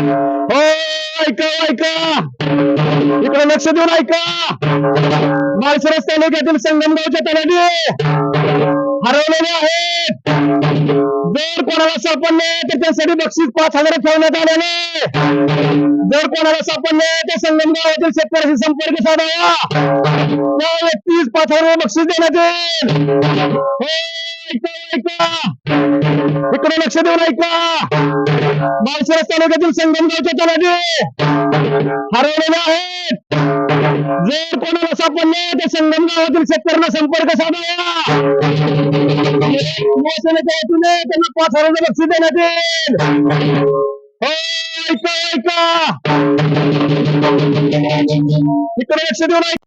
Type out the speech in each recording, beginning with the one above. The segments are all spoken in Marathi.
ऐका ऐका. इकडे लक्ष देऊन ऐका. माळसरस तालुक्यातील संगमगावच्या तलाठी. हरवलेले आहेत. जर कोणाला सापडले तर त्यासाठी बक्षीस पाच हजार ठेवण्यात आलेले. जर कोणाला सापडले तर संगमगावातील शेतकऱ्याशी संपर्क साधावा. त्या व्यक्तीस पाच हजार बक्षीस देण्यात येईल. ऐका ऐका. इकडे लक्ष देऊन ऐका. माळशिरस तालुक्यातील संगमगावच्या तलाठी. हरवलेले आहेत. जर कोणाला सापडले तर संगमगावातील शेतकऱ्यांना संपर्क साधावा शिवसेनेच्या वतीने त्यांना पाच हजार लक्ष देण्यात येईल. हो ऐका ऐका. इकडे लक्ष देऊन ऐका.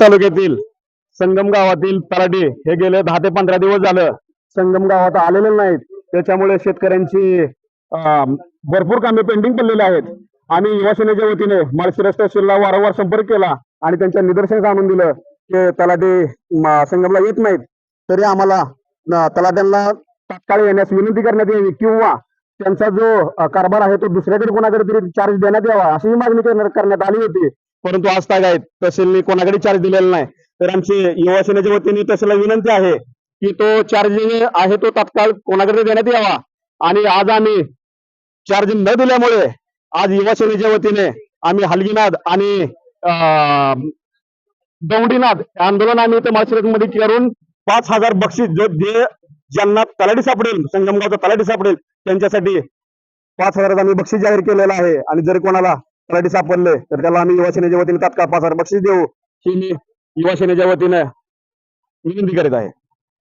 तालुक्यातील संगम गावातील तलाठी हे गेले दहा ते पंधरा दिवस झालं. संगम गावात आलेले नाहीत. त्याच्यामुळे शेतकऱ्यांची भरपूर कामे पेंडिंग पडलेली आहेत. आम्ही युवा सेनेच्या वतीने माळशिरस तहसीलला वारंवार संपर्क केला आणि त्यांच्या निदर्शनास आणून दिलं की तलाठी ते संगमला येत नाहीत तरी आम्हाला तलाट्यांना तात्काळ येण्यास विनंती करण्यात यावी किंवा त्यांचा जो कारभार आहे तो दुसऱ्याकडे कोणाकडे तरी चार्ज देण्यात यावा अशी मागणी करण्यात करण्यात आली होती. परंतु आज काय आहेत तहसीलने कोणाकडे चार्ज दिलेला नाही. तर आमची युवा सेनेच्या वतीने तहसीलला विनंती आहे की तो चार्ज आहे तो तात्काळ कोणाकडे देण्यात यावा? आणि आज आम्ही चार्ज न दिल्यामुळे आज युवा सेनेच्या वतीने आम्ही हलगीनाद आणि अं, दौंडीनाद आंदोलन आम्ही इथे मध्ये करून पाच हजार बक्षीस जो जे ज्यांना तलाठी सापडेल संगमगावचा तलाठी सापडेल त्यांच्यासाठी पाच हजार आम्ही बक्षीस जाहीर केलेलं आहे. आणि जर कोणाला तलाठी सापडले तर त्याला आम्ही युवा सेनेच्या वतीने तात्काळ पाच हजार बक्षीस देऊ. ही मी युवा सेनेच्या वतीने विनंती करीत आहे.